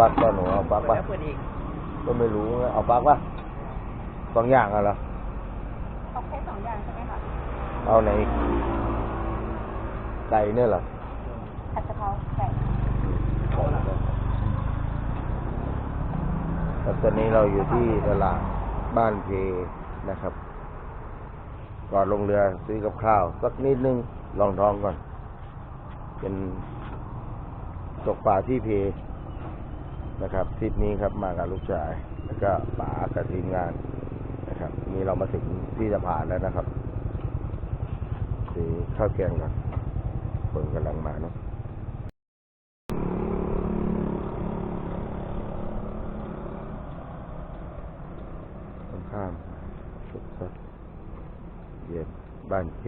ปลักป่ะหนูเอาปลักป่ะแล้วเปิดอีกก็ไม่รู้นะเอาปลักป่ะสองอย่างอะเหรอเอาแค่สองอย่างใช่ไหมคะเอาไหนอีกไก่เนี่ยเหรอผัดกะเพราไก่แล้วตอนนี้เราอยู่ที่ตลาดบ้านเพนะครับ ก่อนลงเรือซื้อกับข้าว สักนิดนึงลองท้องก่อน เป็นตกปลาที่เพ นะครับทริปนี้ครับมากับลูกชาย แล้วก็ป๋ากับทีมงานนะครับ นี่เรามาถึงที่สะพานแล้วนะครับซื้อข้าวแกงก่อนคนกำลังมาเนาะตรงข้ามสุดสัดเย็นบ้านเค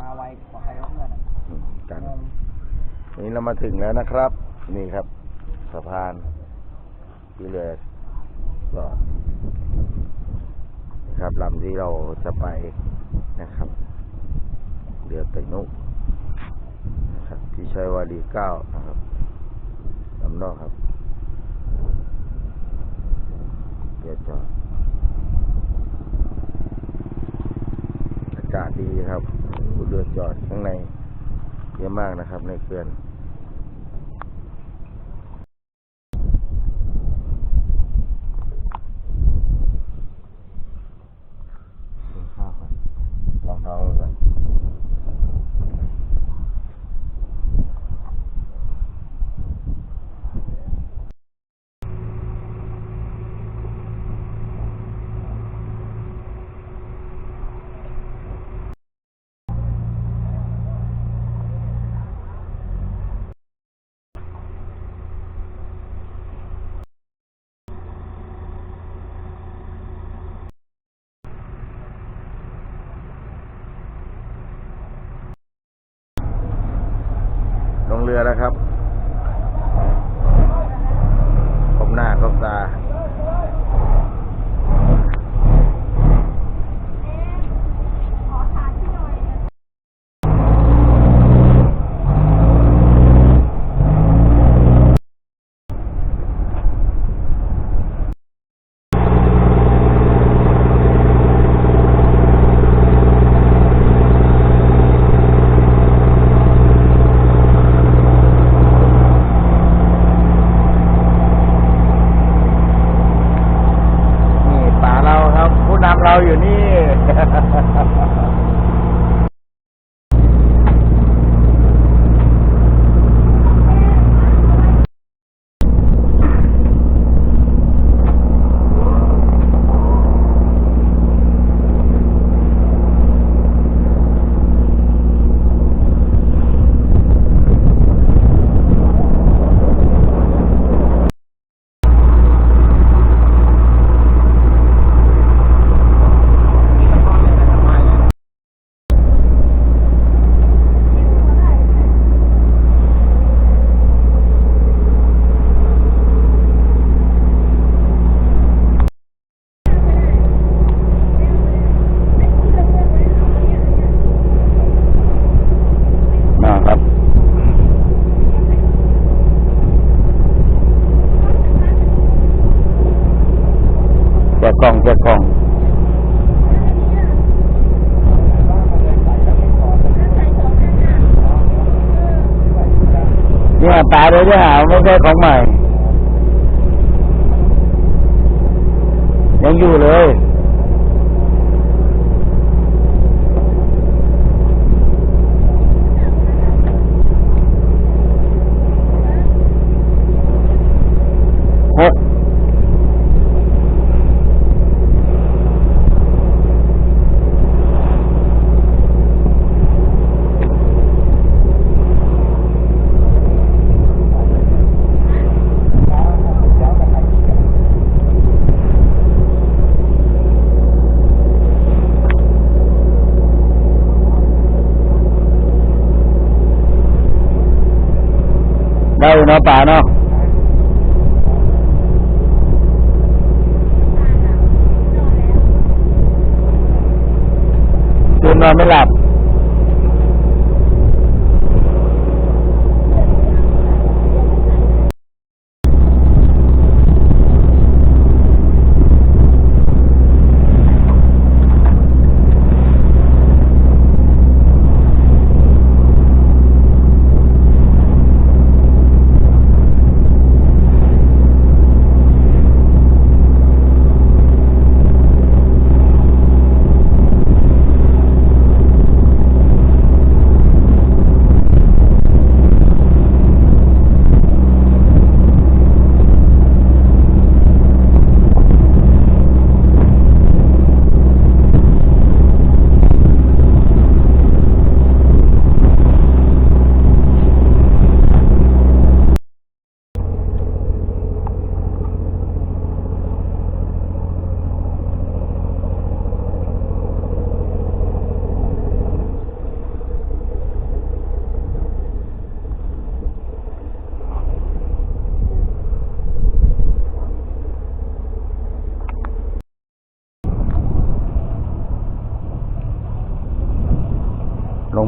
มาไวกว่าใครว่าเพื่อนอะอืมกัน วันนี้เรามาถึงแล้วนะครับ นี่ครับ สะพานที่เรือจอดนครับลำที่เราจะไปนะครับเรือไตนุนะครับที่ใช้วารีเก้านะครับลำนอกครับเรือจอดอากาศดีครับเรือจอดข้างใน เยอะมากนะครับในเขื่อนกินข้าวก่อนลองท้องก่อน ลงเรือแล้วครับผมหน้าคมตา ขอทานที่หน่อย นี่ป่าเราครับ ผู้นำเราอยู่นี่ มาครับ แจกกล่องเนี่ยตาเลยเนี่ยไม่ใช่ของใหม่ ยังอยู่เลย ได้อยู่เนาะป่าเนาะคืนนอนไม่หลับ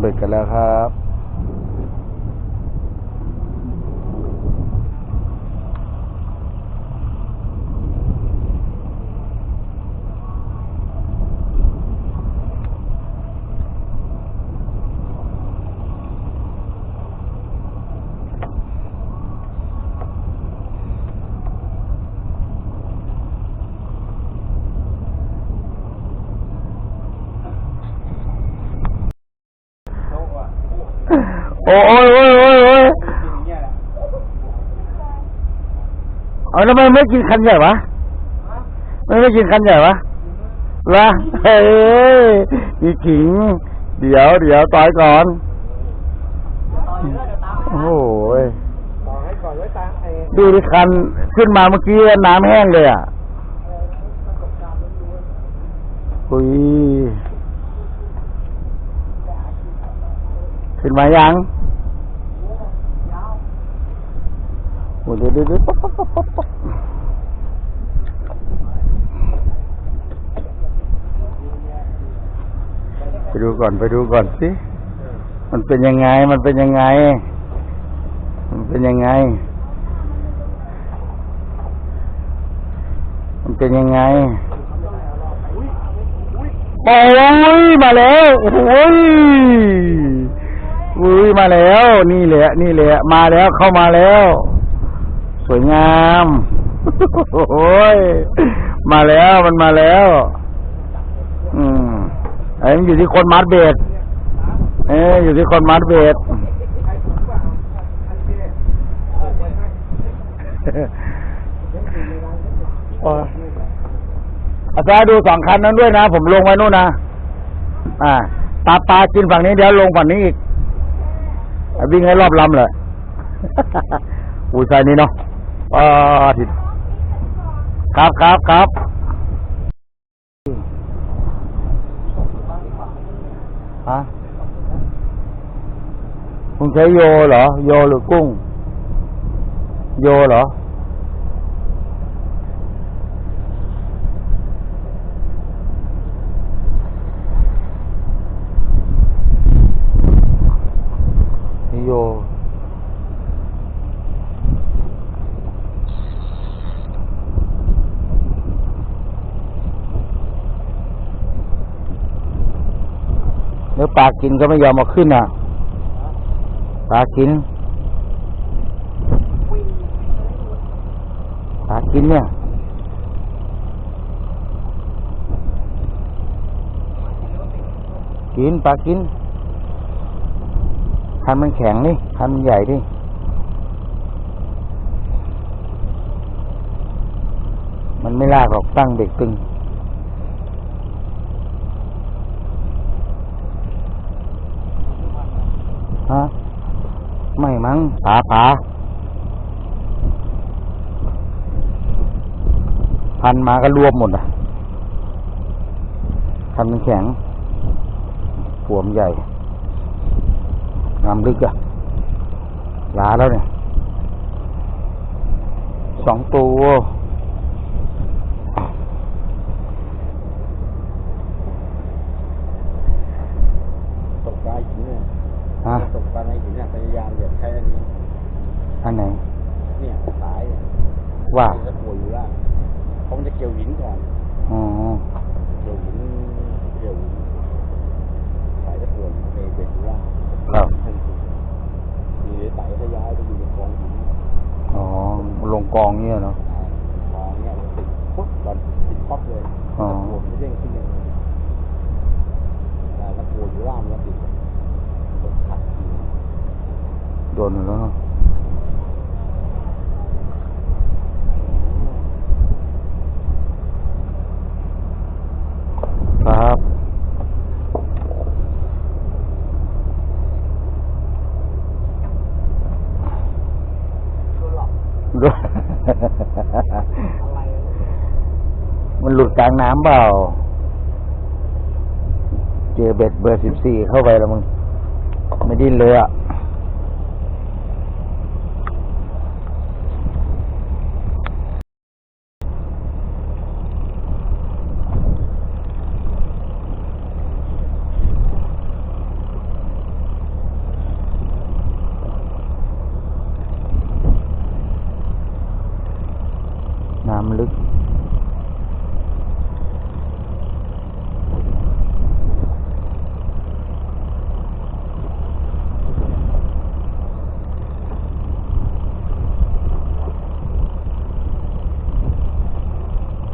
เบิดกันแล้วครับ โอ้ยโอ้ยโอ้ยโอ้ยโอ้ยอย่างเอาแล้วทำไมไม่กินคันใหญ่วะไม่ไม่กินคันใหญ่วะละเฮ้ยมีขิง เดี๋ยวเดี๋ยวต่อยก่อน โอ้ยดูดิคันขึ้นมาเมื่อกี้น้ำแห้งเลยอะอุ้ย ขึ้นมายังโอ้ดี๋ยวเดี๋ยวเดี๋ยวป๊อปป๊อปป๊อปป๊อปป๊อปไปดูก่อนไปดูก่อนสิ มันเป็นยังไง มันเป็นยังไง มันเป็นยังไง มันเป็นยังไงโอ้ยมาแล้วโอ้ย อุ้ยมาแล้ว นี่แหละ นี่แหละ มาแล้วเข้ามาแล้ว สวยงามโอ้ยมาแล้วมันมาแล้ว อืมไอ้มันอยู่ที่คนมัดเบ็ดเอ้อยู่ที่คนมัดเบ็ดโอ้ยอาจารย์ดูสองคันนั้นด้วยนะ ผมลงไว้นู่นนะ อ่า ปลาปลากินฝั่งนี้เดี๋ยวลงฝั่งนี้อีก วิ่งให้รอบลำเลยอุ้ยใส่นี่เนาะอ่าทิศครับครับครับฮะคุณใช้โยเหรอ โยหรือกุ้ง โยเหรอ นิ โย เนื้อปลากินก็ไม่ยอมเอาขึ้นอะปลากินปลากินเนี่ยกินปลากิน คันมันแข็งนี่คันมันใหญ่ดิมันไม่ลากหรอกตั้งเด็กตึง ฮะ ไม่มั้งผาผาพันมาก็รวมหมดอะคันมันแข็งปวมใหญ่ น้ำลึกอะลาแล้วเนี่ยสองตัวตกปลาหินเนี่ยฮะตกปลาในหินเนี่ยพยายามอย่าใช้อันนี้อันไหนเนี่ยสายเนี่ยว่า มันจะป่วยอยู่ล่างเพราะมันจะเกี่ยวหินก่อน อ๋อ เกี่ยวหินเกี่ยวหินสายจะป่วยเบรกเบ็ดอยู่ล่าง ครับ มีสายทะย้ายไปอยู่ในกองหิน อ๋อ ลง กองเนี่ยเนาะกองเนี่ยมันติดปุ๊บตอนติดป๊อปเลยอ๋อตะโกนไม่เด้งขึ้นเลยแต่ตะโกนอยู่ล่างมันก็ติดตกขัดอยู่โดนอยู่แล้วเนาะครับ โดนหลอก ด้วย อะไร มันหลุดกลางน้ำเปล่า เจอเบ็ดเบอร์สิบสี่เข้าไปแล้วมึง ไม่ดิ้นเลยอะ น้ำลึก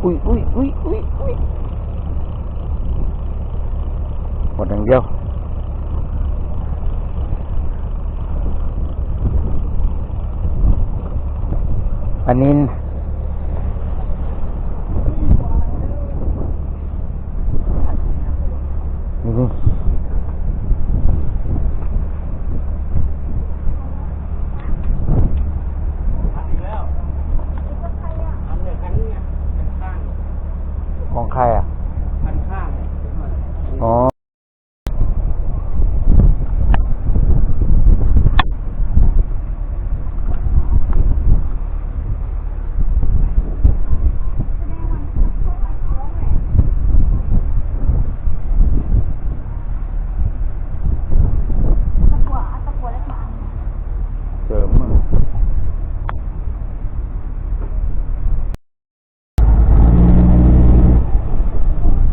อุ้ยอุ้ยอุ้ยอุ้ยอุ้ยหมดอย่างเดียว อันนี้นี่ ขัดอีกแล้วอันเนี่ยคันนี้ไงคันข้าง ของใครอะ คันข้างเนี่ยเดี๋ยวหน่อย อ๋อ ตะกัวตะกัวเล็กมา เสริมอะ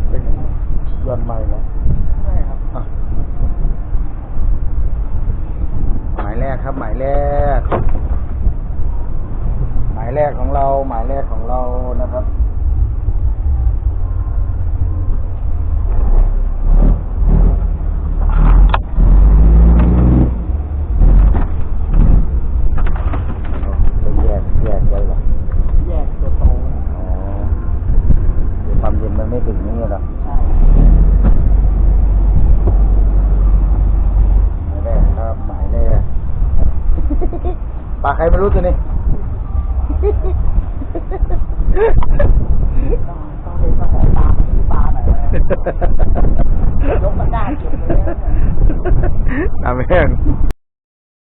เป็นยอดใหม่นะ ใช่ครับ อะหมายแรกครับ หมายแรก หมายแรกของเรา หมายแรกของเรานะครับ เอาไปแยกแยกไว้เหรอ แยกตัวโตนะ อ๋อเดี๋ยวความเย็นมันไม่ถึงนี่หรอ ใช่ หมายแรกครับหมายแรก ปลา